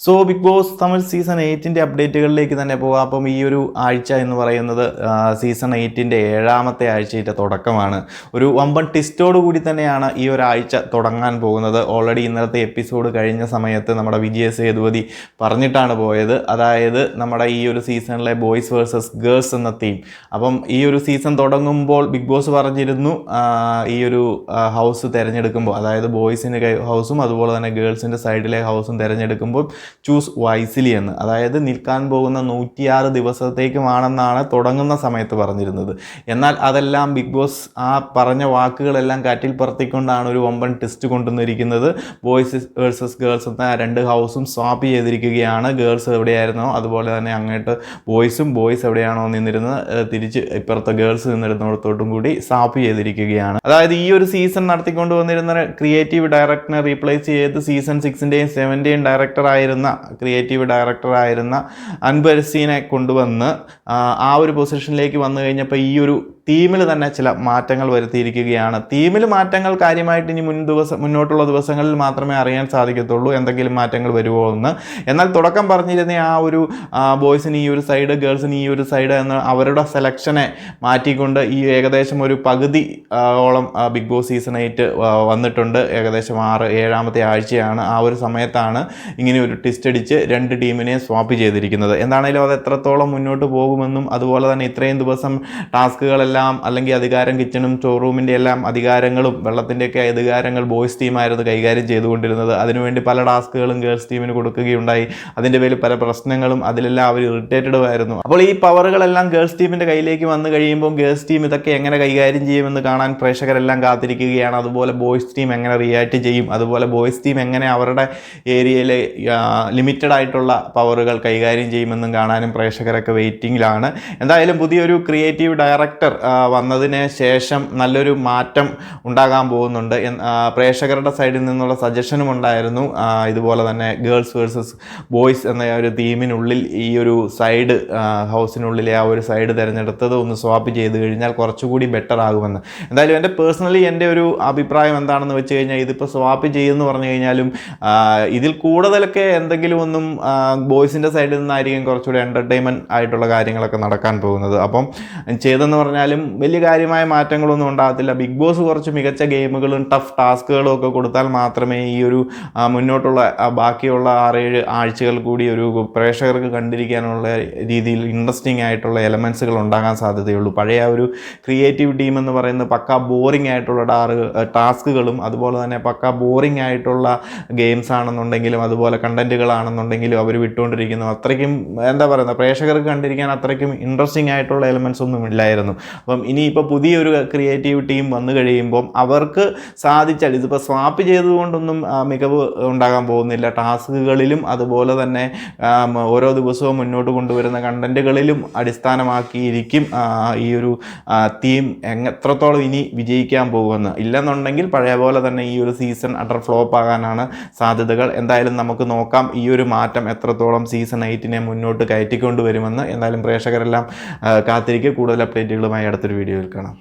So Bigg Boss Tamil season എയ്റ്റിന്റെ അപ്ഡേറ്റുകളിലേക്ക് തന്നെ പോകാം അപ്പം ഈ ഒരു ആഴ്ച എന്ന് പറയുന്നത് സീസൺ എയ്റ്റിന്റെ ഏഴാമത്തെ ആഴ്ചയുടെ തുടക്കമാണ്. ഒരു വമ്പൻ ടിസ്റ്റോട് കൂടി തന്നെയാണ് ഈ ഒരാഴ്ച തുടങ്ങാൻ പോകുന്നത്. ഓൾറെഡി ഇന്നലത്തെ എപ്പിസോഡ് കഴിഞ്ഞ സമയത്ത് നമ്മുടെ വിജയ സേതുപതി പറഞ്ഞിട്ടാണ് പോയത്. അതായത് നമ്മുടെ ഈ ഒരു സീസണിലെ ബോയ്സ് വേഴ്സസ് ഗേൾസ് എന്ന തീം അപ്പം ഈ ഒരു സീസൺ തുടങ്ങുമ്പോൾ ബിഗ് ബോസ് പറഞ്ഞിരുന്നു ഈ ഒരു ഹൗസ് തിരഞ്ഞെടുക്കുമ്പോൾ അതായത് ബോയ്സിന്റെ ഹൗസും അതുപോലെ തന്നെ ഗേൾസിന്റെ സൈഡിലെ ഹൗസും തിരഞ്ഞെടുക്കുമ്പോൾ ചൂസ് വൈസിലി എന്ന്. അതായത് നിൽക്കാൻ പോകുന്ന നൂറ്റിയാറ് ദിവസത്തേക്കുമാണെന്നാണ് തുടങ്ങുന്ന സമയത്ത് പറഞ്ഞിരുന്നത്. എന്നാൽ അതെല്ലാം ബിഗ് ബോസ് ആ പറഞ്ഞ വാക്കുകളെല്ലാം കാറ്റിൽ പറത്തിക്കൊണ്ടാണ് ഒരു വമ്പൻ ടെസ്റ്റ് കൊണ്ടുവന്നിരിക്കുന്നത്. ബോയ്സ് വേഴ്സസ് ഗേൾസ് എന്ന രണ്ട് ഹൗസും സ്വാപ്പ് ചെയ്തിരിക്കുകയാണ്. ഗേൾസ് എവിടെയായിരുന്നോ അതുപോലെ തന്നെ അങ്ങോട്ട് ബോയ്സും ബോയ്സ് എവിടെയാണോ നിന്നിരുന്നത്. തിരിച്ച് ഇപ്പുറത്തെ ഗേൾസ് നിന്നിരുന്നിടത്തോട്ടും കൂടി സ്വാപ്പ് ചെയ്തിരിക്കുകയാണ്. അതായത് ഈ ഒരു സീസൺ നടത്തിക്കൊണ്ട് വന്നിരുന്ന ക്രിയേറ്റീവ് ഡയറക്ടറിനെ റീപ്ലേസ് ചെയ്ത് സീസൺ സിക്സിന്റെയും സെവന്റെയും ഡയറക്ടർ ആയിരുന്ന ക്രിയേറ്റീവ് ഡയറക്ടർ ആയിരുന്ന അൻബർസീനെ കൊണ്ടുവന്ന് ആ ഒരു പൊസിഷനിലേക്ക് വന്നു കഴിഞ്ഞപ്പോൾ ഈ ഒരു തീമിൽ തന്നെ ചില മാറ്റങ്ങൾ വരുത്തിയിരിക്കുകയാണ്. ടീമിൽ മാറ്റങ്ങൾ കാര്യമായിട്ട് ഇനി മുൻ ദിവസം മുന്നോട്ടുള്ള ദിവസങ്ങളിൽ മാത്രമേ അറിയാൻ സാധിക്കത്തുള്ളൂ എന്തെങ്കിലും മാറ്റങ്ങൾ വരുമോ എന്ന്. എന്നാൽ തുടക്കം പറഞ്ഞിരുന്ന ആ ഒരു ബോയ്സിന് ഈ ഒരു സൈഡ് ഗേൾസിന് ഈ ഒരു സൈഡ് എന്ന് അവരുടെ സെലക്ഷനെ മാറ്റിക്കൊണ്ട് ഈ ഏകദേശം ഒരു പകുതി ഓളം ബിഗ് ബോസ് സീസൺ എയ്റ്റ് വന്നിട്ടുണ്ട്. ഏകദേശം ആറ് ഏഴാമത്തെ ആഴ്ചയാണ് ആ ഒരു സമയത്താണ് ഇങ്ങനെ ഒരു ടിസ്റ്റ് അടിച്ച് രണ്ട് ടീമിനെ സ്വാപ്പ് ചെയ്തിരിക്കുന്നത്. എന്താണേലും അത് എത്രത്തോളം മുന്നോട്ട് പോകുമെന്നും അതുപോലെ തന്നെ ഇത്രയും ദിവസം ടാസ്കുകളെല്ലാം അല്ലെങ്കിൽ അധികാരം കിച്ചണും സ്റ്റോർ റൂമിന്റെ എല്ലാം അധികാരങ്ങളും വെള്ളത്തിന്റെയൊക്കെ അധികാരങ്ങൾ ബോയ്സ് ടീമായിരുന്നു കൈകാര്യം ചെയ്തുകൊണ്ടിരുന്നത്. അതിനുവേണ്ടി പല ടാസ്കുകളും ഗേൾസ് ടീമിന് കൊടുക്കുകയുണ്ടായി. അതിന്റെ പേരിൽ പല പ്രശ്നങ്ങളും അതിലെല്ലാം അവർ ഇറിറ്റേറ്റഡ് ആയിരുന്നു. അപ്പോൾ ഈ പവറുകളെല്ലാം ഗേൾസ് ടീമിന്റെ കയ്യിലേക്ക് വന്നു കഴിയുമ്പോൾ ഗേൾസ് ടീം ഇതൊക്കെ എങ്ങനെ കൈകാര്യം ചെയ്യുമെന്ന് കാണാൻ പ്രേക്ഷകരെല്ലാം കാത്തിരിക്കുകയാണ്. അതുപോലെ ബോയ്സ് ടീം എങ്ങനെ റിയാക്ട് ചെയ്യും? അതുപോലെ ബോയ്സ് ടീം എങ്ങനെ അവരുടെ ഏരിയയിലെ ലിമിറ്റഡ് ആയിട്ടുള്ള പവറുകൾ കൈകാര്യം ചെയ്യുമെന്നും കാണാനും പ്രേക്ഷകരൊക്കെ വെയിറ്റിംഗിലാണ് എന്തായാലും പുതിയൊരു ക്രിയേറ്റീവ് ഡയറക്ടർ വന്നതിന് ശേഷം നല്ലൊരു മാറ്റം ഉണ്ടാകാൻ പോകുന്നുണ്ട് പ്രേക്ഷകരുടെ സൈഡിൽ നിന്നുള്ള സജഷനും ഉണ്ടായിരുന്നു. ഇതുപോലെ തന്നെ ഗേൾസ് വേഴ്സസ് ബോയ്സ് എന്ന ഒരു തീമിനുള്ളിൽ ഈ ഒരു സൈഡ് ഹൗസിനുള്ളിലെ ആ ഒരു സൈഡ് തിരഞ്ഞെടുത്തത് ഒന്ന് സ്വാപ്പ് ചെയ്ത് കഴിഞ്ഞാൽ കുറച്ചുകൂടി ബെറ്റർ ആകുമെന്ന്. എന്തായാലും എന്റെ പേഴ്സണലി എന്റെ ഒരു അഭിപ്രായം എന്താണെന്ന് വെച്ച് കഴിഞ്ഞാൽ ഇതിപ്പോൾ സ്വാപ്പ് ചെയ്യുമെന്ന് പറഞ്ഞു കഴിഞ്ഞാലും ഇതിൽ കൂടുതലൊക്കെ എന്തെങ്കിലും ഒന്നും ബോയ്സിന്റെ സൈഡിൽ നിന്നായിരിക്കും കുറച്ചുകൂടി എന്റർടൈൻമെന്റ് ആയിട്ടുള്ള കാര്യങ്ങളൊക്കെ നടക്കാൻ പോകുന്നത്. അപ്പം ചെയ്തെന്ന് പറഞ്ഞാലും വലിയ കാര്യമായ മാറ്റങ്ങളൊന്നും ഉണ്ടാകത്തില്ല. ബിഗ് ബോസ് കുറച്ച് മികച്ച ഗെയിമുകളും ടഫ് ടാസ്കുകളും ഒക്കെ കൊടുത്താൽ മാത്രമേ ഈ ഒരു മുന്നോട്ടുള്ള ബാക്കിയുള്ള ആറേഴ് ആഴ്ചകൾ കൂടി ഒരു പ്രേക്ഷകർക്ക് കണ്ടിരിക്കാനുള്ള രീതിയിൽ ഇൻട്രസ്റ്റിംഗ് ആയിട്ടുള്ള എലമെൻസുകൾ ഉണ്ടാകാൻ സാധ്യതയുള്ളൂ. പഴയ ഒരു ക്രിയേറ്റീവ് ടീം എന്ന് പറയുന്ന പക്ക ബോറിംഗ് ആയിട്ടുള്ള ടാറ് ടാസ്കുകളും അതുപോലെ തന്നെ പക്ക ബോറിംഗ് ആയിട്ടുള്ള ഗെയിംസ് ആണെന്നുണ്ടെങ്കിലും അതുപോലെ കണ്ടന്റുകളാണെന്നുണ്ടെങ്കിലും അവർ വിട്ടുകൊണ്ടിരിക്കുന്നു. അത്രയ്ക്കും എന്താ പറയുന്നത് പ്രേക്ഷകർക്ക് കണ്ടിരിക്കാൻ അത്രയ്ക്കും ഇൻട്രസ്റ്റിംഗ് ആയിട്ടുള്ള എലമെൻസ് ഒന്നും ഇല്ലായിരുന്നു. അപ്പം ഇനിയിപ്പോൾ പുതിയൊരു ക്രിയേറ്റീവ് ടീം വന്നു കഴിയുമ്പം അവർക്ക് സാധിച്ചാൽ ഇതിപ്പോൾ സ്വാപ്പ് ചെയ്തുകൊണ്ടൊന്നും മികവ് ഉണ്ടാകാൻ പോകുന്നില്ല. ടാസ്കുകളിലും അതുപോലെ തന്നെ ഓരോ ദിവസവും മുന്നോട്ട് കൊണ്ടുവരുന്ന കണ്ടന്റുകളിലും അടിസ്ഥാനമാക്കിയിരിക്കും ഈ ഒരു തീം എത്രത്തോളം ഇനി വിജയിക്കാൻ പോകുമെന്ന്. ഇല്ലെന്നുണ്ടെങ്കിൽ പഴയ പോലെ തന്നെ ഈ ഒരു സീസൺ അട്ടർ ഫ്ലോപ്പ് ആകാനാണ് സാധ്യതകൾ. എന്തായാലും നമുക്ക് നോക്കാം ഈ ഒരു മാറ്റം എത്രത്തോളം സീസൺ എയ്റ്റിനെ മുന്നോട്ട് കയറ്റിക്കൊണ്ടുവരുമെന്ന്. എന്തായാലും പ്രേക്ഷകരെല്ലാം കാത്തിരിക്കുക. കൂടുതൽ അപ്ഡേറ്റുകളുമായി അടുത്തൊരു വീഡിയോയിൽ കാണാം.